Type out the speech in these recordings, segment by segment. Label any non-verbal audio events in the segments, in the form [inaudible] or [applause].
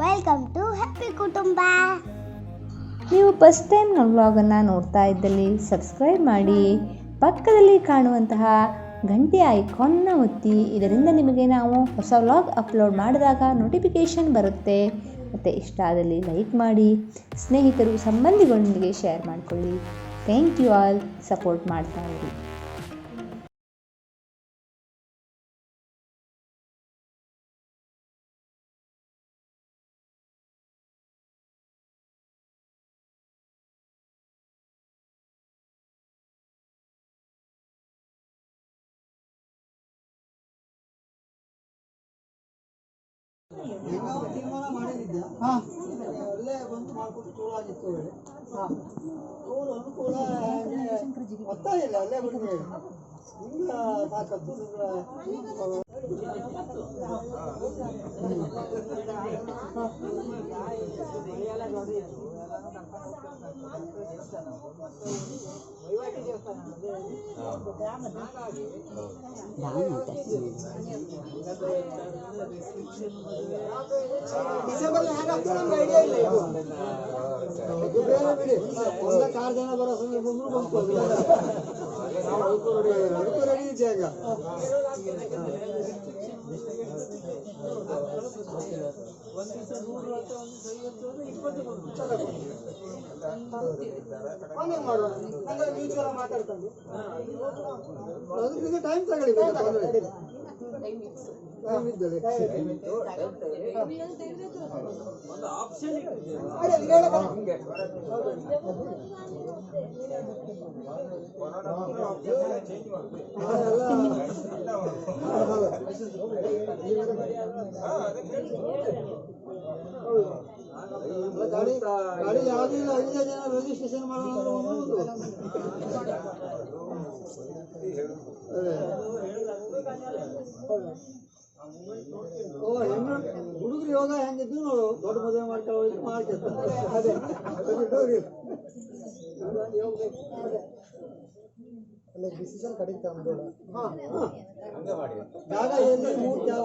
Welcome to happy ಕುಟುಂಬ ನೀವು first time ನಮ್ಮ ವ್ಲಾಗನ್ನು ನೋಡ್ತಾ ಇದ್ದಲ್ಲಿ ಸಬ್ಸ್ಕ್ರೈಬ್ ಮಾಡಿ, ಪಕ್ಕದಲ್ಲಿ ಕಾಣುವಂತಹ ಗಂಟೆ ಐಕಾನ್ನ ಒತ್ತಿ, ಇದರಿಂದ ನಿಮಗೆ ನಾವು ಹೊಸ ವ್ಲಾಗ್ ಅಪ್ಲೋಡ್ ಮಾಡಿದಾಗ ನೋಟಿಫಿಕೇಷನ್ ಬರುತ್ತೆ. ಮತ್ತು ಇಷ್ಟ ಆದಲ್ಲಿ ಲೈಕ್ ಮಾಡಿ, ಸ್ನೇಹಿತರು, ಸಂಬಂಧಿಗಳೊಂದಿಗೆ ಶೇರ್ ಮಾಡಿಕೊಳ್ಳಿ. ಥ್ಯಾಂಕ್ ಯು ಆಲ್ ಸಪೋರ್ಟ್ ಮಾಡ್ತಾ ಇರಿ. ಅಲ್ಲೇ ಬಂದು ಮಾಡ್ಕೊಂಡು ಚೂರು ಆಗಿತ್ತು ಹೇಳಿ ಅವನು ಅನುಕೂಲ ಒತ್ತಾಯ ಇಲ್ಲ ಅಲ್ಲೇ ಬಂದು ಹೇಳಿ ನಿಮ್ಗೆ ಸಾಕತ್ತು ನಿಮ್ಗೆ ಡಿಸೆಂಬರ್ ಹ್ಯಾಂಗ ಕಾರ್ ಜನ ಬರೋ ಸಂದರ್ಭ ಬಂದ್ರು ಬಂತು ಅದು ಒಂದೇ ಮಾತಾಡ್ಕೊಂಡು. ನಿಮಗೆ ಟೈಮ್ ತಗೊಳ್ಳಿ. ತೊಂದರೆ ಟೈಮ್ ಇದ್ದದೆ ಅದೇ ಅದು ಹೇಳಕ್ಕೆ ಅಲ್ಲ, ಗಾಡಿ ಗಾಡಿ ಯಾವ್ದು ಇಲ್ಲ ಐದು ಜನ ರಿಜಿಸ್ಟ್ರೇಷನ್ ಮಾಡೋಣ ಅಂದ್ರೆ ಒಂದು ಅದೇ. ಓ ಹೆಣ್ಣು ಹುಡುಗರು ಯೋಗ ಹೆಂಗಿದ್ದು ನೋಡು ದೊಡ್ಡ ಮದುವೆ ಮಾಡ್ಕೊಳ್ಳೋದು ಮಾಡ್ಕೊತಾರೆ ಅದೇ. ಅಲ್ಲ ಡಿಸಿಷನ್ ಕಡಿತ ಒಂದು ಹಾ. ಹಾ ಜಾಗ ಎಲ್ಲಿ ಮೂರು ಜಾಗ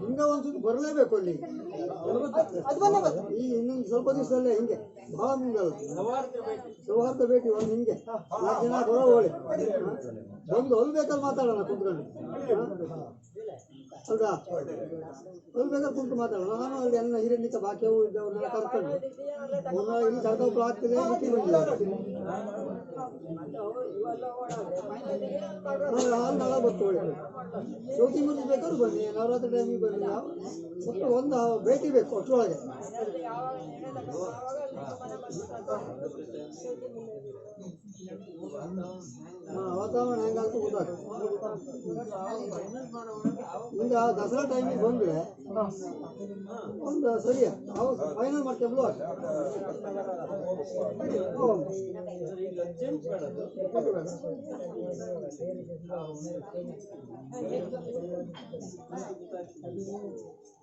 ಹಿಂಗ ಒಂದ್ಸತಿ ಬರಲೇಬೇಕು ಅಲ್ಲಿ ಅದು ಬಂದೇ ಬರ್ತದೆ ಈ ಇನ್ನೊಂದು ಸ್ವಲ್ಪ ದಿವಸದಲ್ಲೇ ಹಿಂಗೆ ಬಹಳ ಮುಂಗಲ್ಲ ಸೌಹಾರ್ದ ಭೇಟಿ ಒಂದು ಹಿಂಗೆ ಜನ ಬರೋ ಹೋಳಿ ಬಂದು ಹೊಲ್ಬೇಕಲ್ಲಿ ಮಾತಾಡೋಣ ಕುತ್ಕೊಂಡು ಹೌದಾ ಅಲ್ಲಿ ಬೇಕಾದ್ರೆ ಕುಂತು ಮಾತಾಡೋಣ ನಾನು ಅಲ್ಲಿ ಎಲ್ಲ ಹಿರಿಯನಿಕ ಬಾಕಿಯವು ಇದ್ದವ್ರನ್ನೆಲ್ಲ ಕರ್ಕೊಂಡು ಕರ್ಕೊಬ್ರು ಆಗ್ತದೆ ಮೀಟಿಂಗ್ ಬಂದಿದ್ದಾರೆ ನಾನು ನಾಳೆ ಬರ್ಕೊಳ್ಳಿ ಚೌತಿ ಮುಂದೆ ಬೇಕಾದ್ರೂ ಬನ್ನಿ, ನವರಾತ್ರಿ ಟೈಮಿಗೆ ಬನ್ನಿ ಒಟ್ಟು ಒಂದು ಭೇಟಿ ಬೇಕು ಅಷ್ಟರೊಳಗೆ. ವಾತಾವರಣ ಹೆಂಗಾಗ್ತು ಗೊತ್ತಾಗ್ತದೆ ಈಗ ದಸರಾ ಟೈಮಿಗೆ ಬಂದ್ರೆ ಒಂದು ಸರಿಯ ಹೌದು ಫೈನಲ್ ಮಾಡ್ತೇವೆ ಬ್ಲೋ ಅಷ್ಟೇ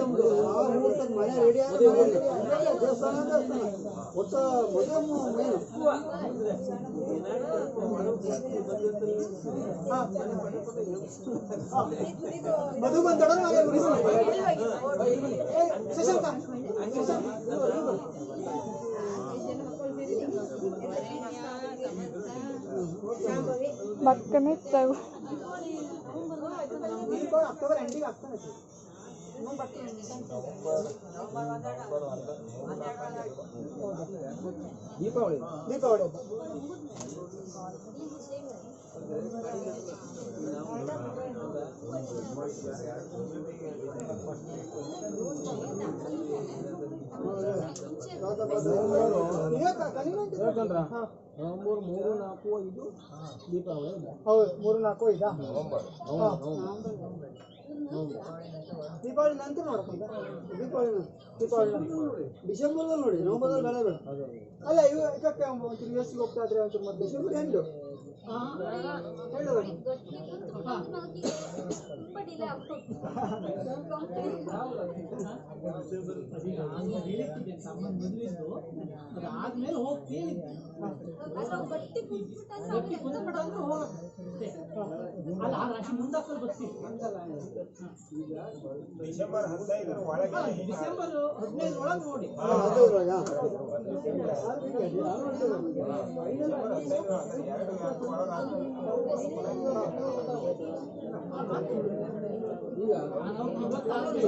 ಆರು ಮೂವತ್ತಕ್ಕೆ ಮಧು ಬಂದಡ ಶಶಾಂಕ ತಗೋ ಅಕ್ಟೋಬರ್ ಎಂಡಿಗೆ ಆಗ್ತಾನೆ ದೀಪಾವಳಿ ದೀಪಾವಳಿ ಹಬ್ಬ ಹೇಳ್ಕೊಂಡ್ರ ನವೆಂಬರ್ ಮೂರು ನಾಲ್ಕು ಐದು ದೀಪಾವಳಿ ಇದೆ. ಹೌದು ಮೂರು ನಾಲ್ಕು ಐದಾ ನವೆಂಬರ್ ದೀಪಾವಳಿ ನಂತರ ನೋಡಪ್ಪ ದೀಪಾವಳಿ ನಂತರ. ದೀಪಾವಳಿ. ಡಿಸೆಂಬರ್ದಲ್ಲಿ ನೋಡಿ ನವಂಬರ್ದಲ್ಲಿ ಬೆಳೆ ಬೇಡ ಅಲ್ಲ ಇವ ಇದಕ್ಕೆ ಒಂಚೂರು ಯು ಎಸ್ ಹೋಗ್ತಾ ಇದ್ರೆ ಒಂಚೂರು ಮತ್ತೆ ಡಿಸೆಂಬರ್ ಎಂಟು ಹೇಳು ಅದಾದ್ಮೇಲೆ ಹೋಗ್ತೀನಿ ಅಲ್ಲ ಆ ರಾಶಿ ಮುಂದಾಕಲ್ ಬರ್ತೀವಿ ಡಿಸೆಂಬರ್ ಹದಿನೈದರ ಒಳಗೆ ಡಿಸೆಂಬರ್ ಹದಿನೈದರ ಒಳಗೆ ನೋಡಿ. ಈಗ ನಾವು ಇವತ್ತಾದ್ರೂ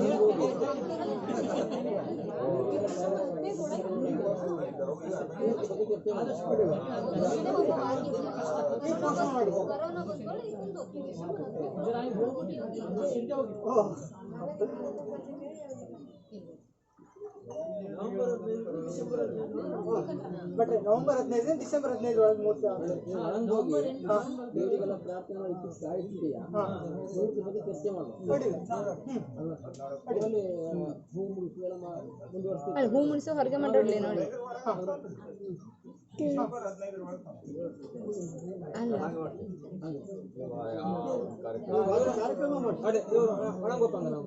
ಗುಜರಾತ್ ಹೋಗ್ಬಿಟ್ಟು ಸಿಂಧೆ ಹೋಗಿ ಬಟ್ ನವೆಂಬರ್ ಹದಿನೈದು ಡಿಸೆಂಬರ್ ಹದಿನೈದು ಒಳಗೆ ಮೂರ್ತಿ ದೇವರಿಗೆಲ್ಲ ಪ್ರಾರ್ಥನೆ ಮಾಡಿ ಇಟ್ಟು ಮೂರ್ತಿ ಬಗ್ಗೆ ಚರ್ಚೆ ಮಾಡು ಹೂ ಮುಡಿಸಿ ಹೊರಗೆ ಮಾಡಿರ್ಲಿ ನೋಡಿ ಕಾರ್ಯಕ್ರಮ ಮಾಡಿ ಒಳಗೆ ಗೊತ್ತಂಗ ನಾವು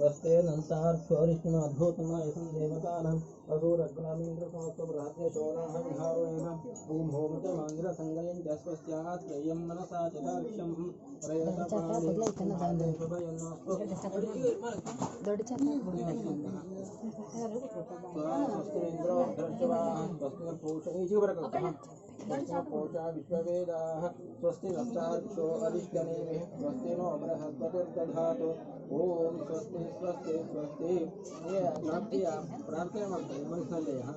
वस्तेन हंसार्घ्योरिष्णु अद्भुतमायसं देवतानाम् असुरग्रामीन्द्रसमस्तुबृहत्य शोणाहविहारुणेन ॐ होमच माङ्गिरसङ्गयं च स्वस्यात् त्रयं मनसा चिताक्षं पोषा विश्ववेदाः स्वस्ति नष्टाक्षो अरिष्टनेमिः स्वस्ति नो बृहस्पतिर्दधातु ओम स्वस्ति स्वस्ति स्वस्ति। ये प्रार्थना प्रार्थना मत मनुष्य ले हाँ।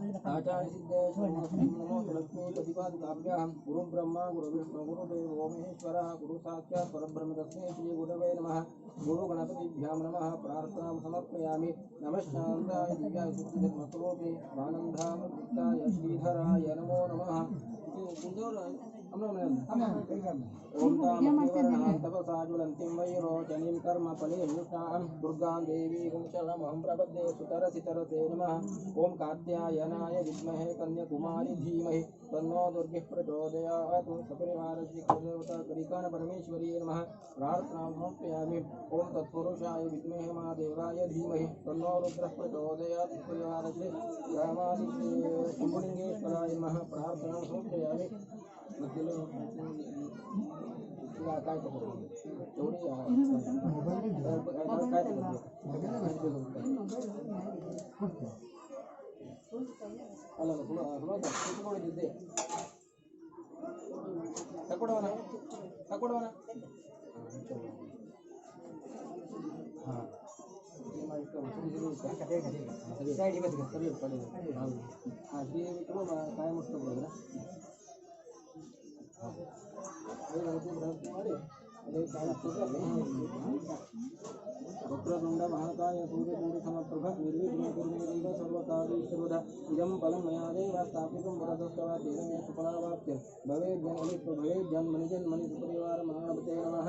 आचार्यसिद्धेश्वर नमो लक्ष्मी प्रतिपादुकाभ्यः गुरुब्रह्मा गुरुविष्णु गुरुदेवो गुरु गुरुसाक्षात् परब्रह्म तस्मै श्रीगुरवे नमः गुरुगणपतिभ्यां नमः प्रार्थनां समर्पयामि नमः शान्ताय दिव्याय सिद्धिधर्मस्वरूपे आनन्दामृताय श्रीधराय नमो नमः ॐ तपसाजुलन्तिं कर्म फलेष्णां दुर्गां देवीं शरणमहं प्रपद्ये सुतरसितरसे नमः ॐ कात्यायनाय विद्महे कन्याकुमारी धीमहि तन्नो दुर्गः प्रचोदयात् सपरिवारस्य कृदेवता करिकाणपरमेश्वरी नमः प्रार्थनां समर्पयामि ॐ तत्पुरुषाय विमहे महादेवाय धीमहे तन्नो रुद्रः प्रचोदयात् परिवारस्य रामादित्ये शम्भुलिङ्गेश्वराय नमः प्रार्थनां ತಕೊಡವನ ತಕೊಡವನ ಹಾಂ ಸೈಡಿಗೆ ಸರಿ ಹಾಂ ಬಿ ಬಿಟ್ಟು ಕಾಯಿ ಮುಟ್ಕೊಬೋದ್ರಾ वक्रतुण्ड महाकाय सूर्यकोटि समप्रभ निर्विघ्न इदं बलं मया देव स्थापितं वरदस्तव तेन मे सफलावाप्य भवेत् जन्मनि जन्मनि जन्मनि नमः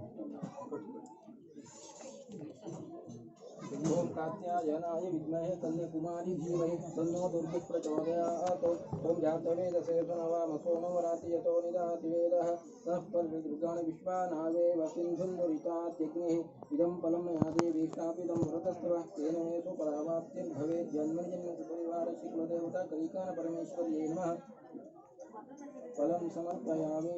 कात्यायनाय विद्महे कन्याकुमारी धीमहि तन्नो दुर्भिः प्रचोदयात् ओम जातवेदसे सुनवामसो नवराति यतो निदाति वेदः सः पर्विदृगाणि विश्वानावेव सिन्धुन्दुरितात्यग्निः इदं फलं मया देवी स्थापितं वरतस्तव तेन मे सुपरावाप्तिर्भवेत् जन्मजन्मसुपरिवारस्य कुलदेवता कलिकानपरमेश्वर्यै नमः फलं समर्पयामि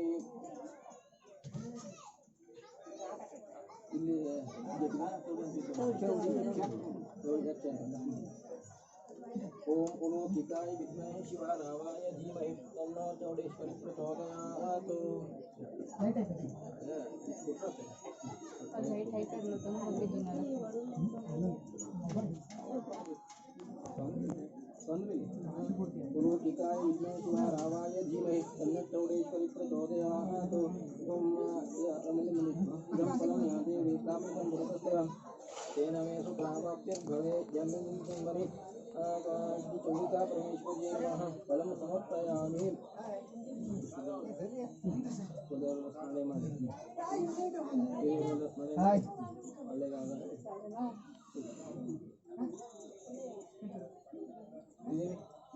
ओम उलो किताय विद्महे शिवानावाय धीमहि तन्नो चौडेश्वरी प्रचोदयात् अच्छा ठीक कर लो तुम हम भी गिना लो समझ में ದೇವಿ ಸ್ಥಾಪಿತಂ ವರದಸ್ತವ तेन मे सुप्राप्तिर्भवेत् जन्मनि चौरिका परमेश्वर्यै नमः फलं समर्पयामि ಕುಲದೇವರ ಸ್ಮರಣೆ ಮಾಡಿ ದೇವರ ಸ್ಮರಣೆ ಮಾಡಿ ಒಳ್ಳೆಯದಾಗಲಿ ಇದೇನೆ ಒಳ್ಳೆ ತುಪ್ಪ ಎಂತ ಮಾಡ್ತಿದ್ದೆ ಭಗವಂತ ಇಂದ್ರಶ್ಚಾಗ್ನಿಶ್ಚ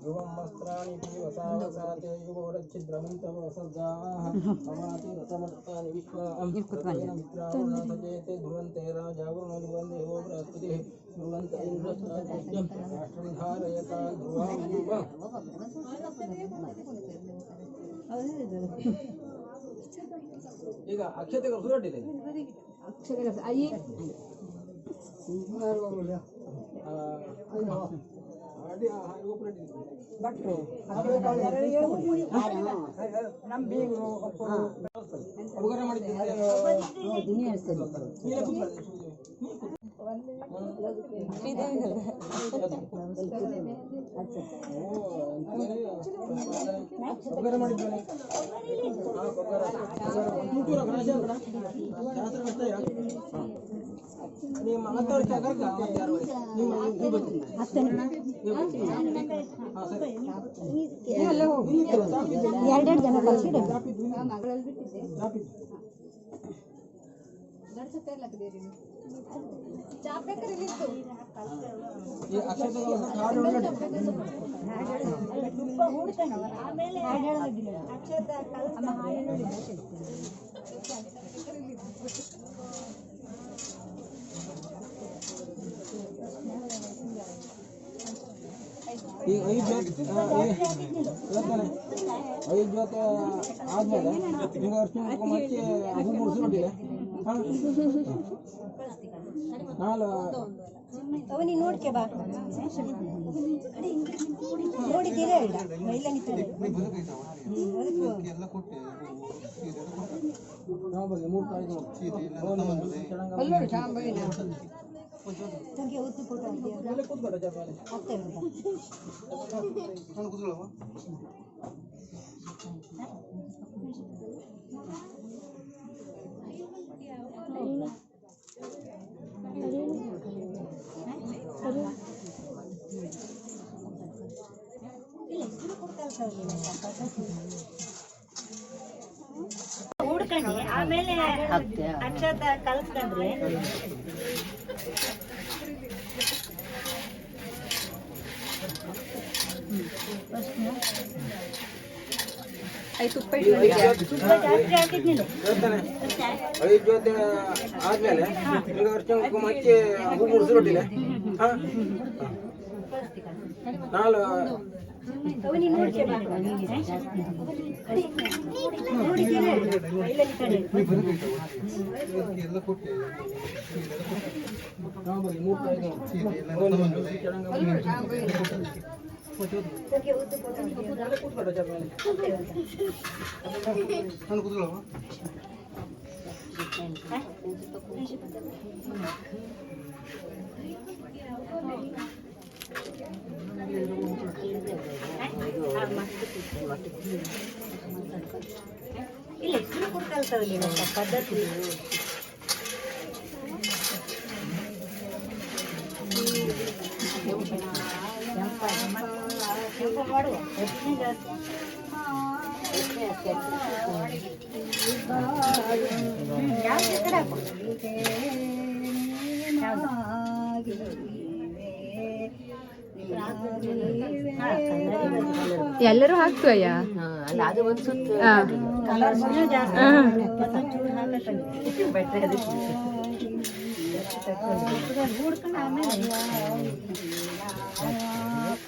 ध्रुवं वस्त्राणि पीवसावसाते युवोरच्छिद्रमन्तवसर्गाः [laughs] अमाति रथमर्तानि विश्वां रथेन मित्रावणाथजेते ध्रुवन्ते राजावरुणो ध्रुवन् देवो बृहस्पतिः ध्रुवन्त इन्द्रश्चाग्निश्च राष्ट्रं धारयता ध्रुवं ಈಗ ಅಕ್ಷತೆಗಳು ಸುರಟ್ಟಿದೆ ಉಪಕಾರ ಮಾಡಿದ್ದೆ ಉಪಕಾರ ಮಾಡಿದ್ದೇನೆ ನಿಮ್ಮ ಬೀಗರು ಯಾರು ನಿಮ್ಮ ಹಾಂ. ಸರಿ ಎರಡೆರಡು ಜನ ಕಳ್ಸಿಡು ಈ ಅಕ್ಷತೆಗಳು ಹಾಡು ಉಂಟು ಈ ಐದು ಹೇಳ್ತಾನೆ ಐದು ಜೊತೆ ಆದ್ಮೇಲೆ ಈಗ ಅರ್ಶಿನ ಕುಂಕುಮ ಹಚ್ಚಿ ಹೂ ಮುಡಿಸ್ಬಿಟ್ಟಿದೆ ನಾಲ್ ಅವನಿಗೆ ನೋಡ್ಕೆ ಬಾ ನೋಡಿದ್ದೀರಾ ಇಲ್ಲ ನಿಂತಿದೆ ತಂಗಿ ಉತ್ತು ಫೋಟೋ ಅತ್ತೆ ನಾನು ಕೂತ್ಕೊಳ್ಳವ ಹುಡ್ಕೊಂಡೆ ಆಮೇಲೆ ಅಕ್ಷತ ಕಲ್ಸ್ಕೊಂಡ್ರಿ ತುಪ್ಪ ಜಾಸ್ತಿ ಹಾಕಿದ್ನಿಲ್ಲ ಹೇಳ್ತಾನೆ ಐದು ಜೊತೆ ಆದ್ಮೇಲೆ ಈಗ ಅರ್ಶಿನ ಕುಂಕುಮ ಹಚ್ಚಿ ಹೂ ಮುಡ್ಸಿ ಬಿಟ್ಟಿಲ್ಲ ಹಾ. ನಾಳು ಅವನಿಗೆ ನೋಡ್ಕೆ ಬಾ. ನೋಡಿದ್ದೀರ? ಮೈಲಲ್ಲಿ ಕಡೆ. ಹೋಗಿ ಉದ್ದು ಕೊಡು. ಇಲ್ಲ ಇನ್ನು ಕುಡ್ಕಲ್ತವಲ್ಲಿ ಇವತ್ತು ಪದ್ಧತಿ ಎಲ್ಲರೂ ಹಾಕ್ತೀವಯ್ಯ ಕಲರ್ಸ್ನು ಜಾಸ್ತಿ ನೋಡ್ಕೊಂಡು ಚೂರು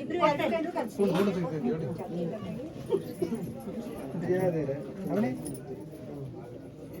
ಇಬ್ರು ಎರಡು ಕೈಲೂ ಕಲ್ಸಿ.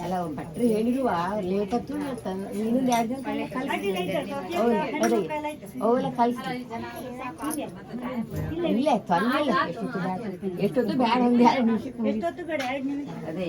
ಅಲ್ಲ ಭಟ್ರು ಹೇಳಿರುವ ಲೇಟ್ ಆಯ್ತು ನೀನು ಎರಡು ಅವೆಲ್ಲ ಕಲಿಸಿ ಇಲ್ಲ ತೊಂದರೆ ಎಷ್ಟೊತ್ತು ಬ್ಯಾಡ ನಿಮಿಷ ಅದೇ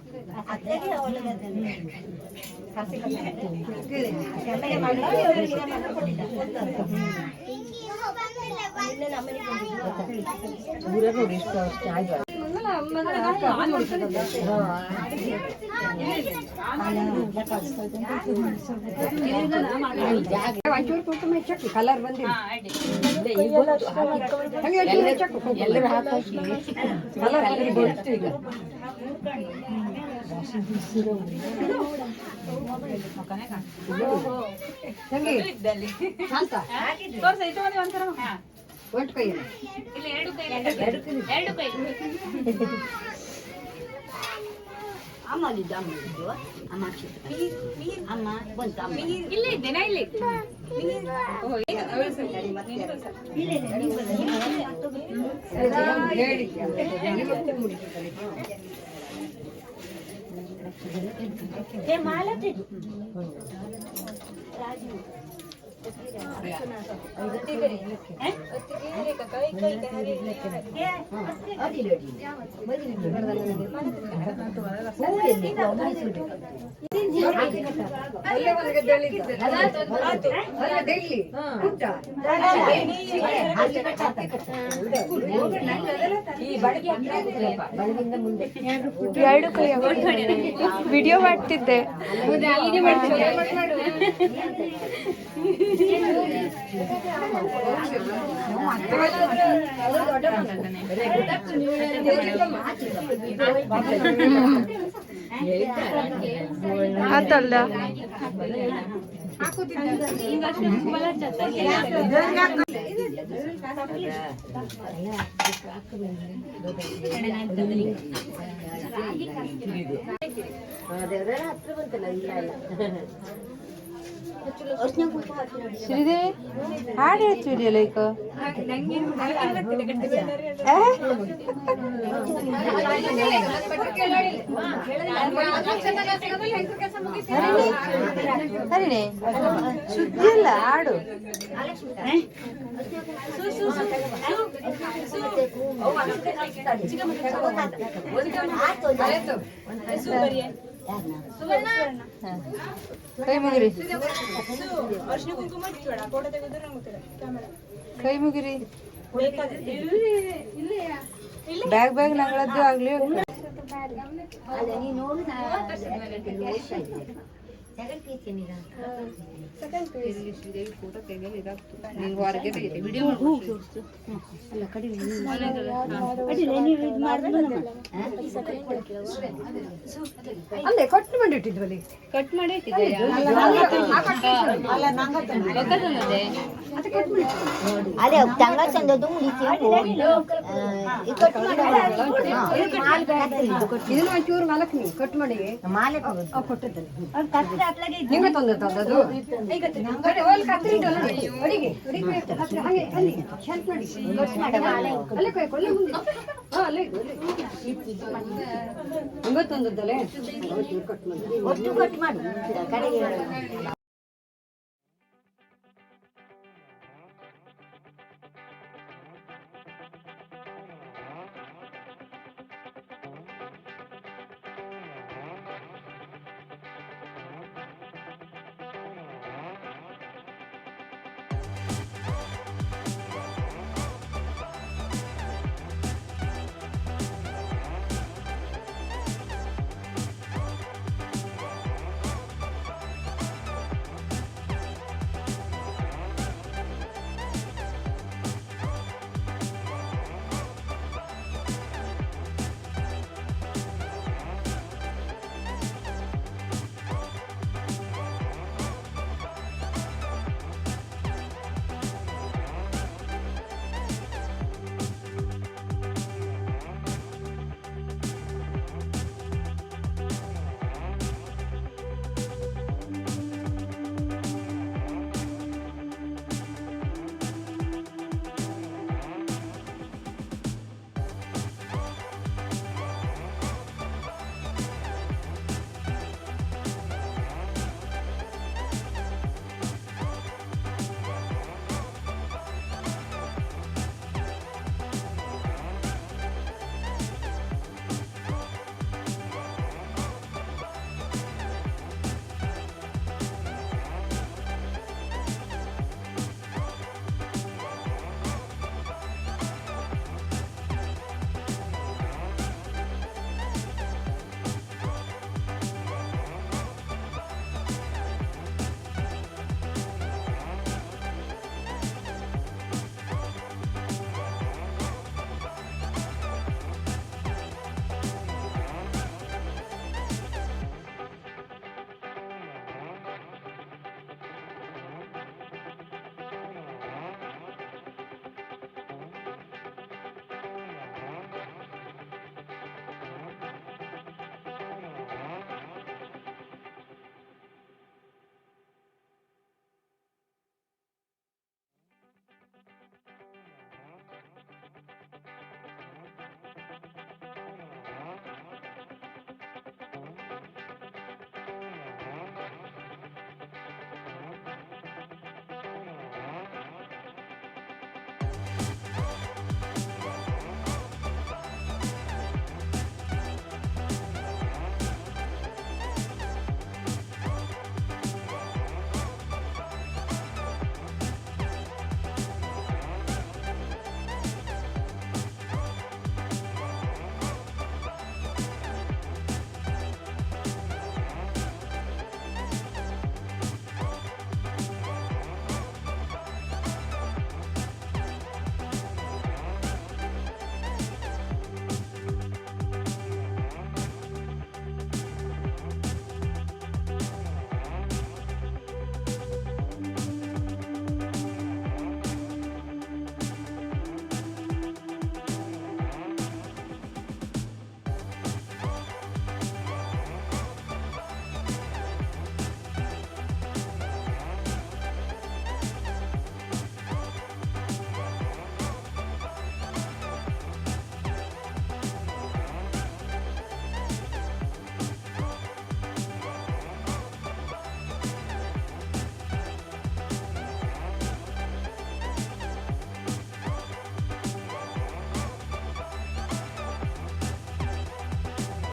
ನೀನು ಕುಟುಂಬ ಹೊಲಗದ್ದೆ ಕಲರ್ ಬಂದಿಲ್ಲ ಎಲ್ಲರೂ ಹಾಕಿ ಕಲರ್ ಎಲ್ಲರಿಗೂ ಈಗ ಶಾಂತ ಒಟ್ಟು ಕೈ ಅಮ್ಮ ಅಲ್ಲಿದ್ದ ಅಮ್ಮ ಇದ್ದು ಅಮ್ಮ ಅಮ್ಮ ಬಂತ ಅಮ್ಮ ಇಲ್ಲೇ ಇದ್ದೇನಾ ಇಲ್ಲಿ ಏ એ માલતી રાજુ ಎರಡು ಕೈ ವಿಡಿಯೋ ಮಾಡ್ತಿದ್ದೆ. ಆತಲ್ದ ಹತ್ರ ಬಂತಲ್ಲ ಇಲ್ಲ ಇಲ್ಲ ಅರ್ಶಿನ ಕುಂಕುಮ ಹಚ್ಚಿನ ಶ್ರೀದೇ ಹಾಡು ಹೇಳ್ತಿದೆಯಲ್ಲ ಲೈಕ್? ಸರಿನೇ? ಸುದ್ದಿ ಇಲ್ಲ ಹಾಡು. ಕೈ ಮುಗಿರಿ. ಕೈ ಮುಗಿರಿ ಬ್ಯಾಗ್ ಬ್ಯಾಗ್ ನಗಳದ್ದು ಆಗ್ಲಿ ಅಲ್ಲ ನೀನು ನೋಡು ನಾ ಸೆಕೆಂಡ್ ಪೀಸ್ ಏನಿಲ್ಲ ನೀನ್ ಹೊರಗೆ ವಿಡಿಯೋ ಅಲ್ಲ ಕಡಿಮೆ ಅಡಿಲ್ಲ ನೀವು ಇದು ಮಾಡಿದ್ರೆ ಅಲ್ಲೇ ಕಟ್ ಮಾಡಿ ಇಟ್ಟಿದ್ವಲ್ಲಿ ಕಟ್ ಮಾಡಿ ಇಟ್ಟಿದ್ದೆ ಅದೇ ತಂಗ ಚಂದದ್ದು ಮುಗಿಸಿ ಕಟ್ ಇದನ್ನ ಒಂಚೂರು ನಾಲ್ಕು ನೀವು ಕಟ್ ಮಾಡಿ. ಮಾಲೆ ಕಟ್ ಮಾಡು ಕಡೆಗೆ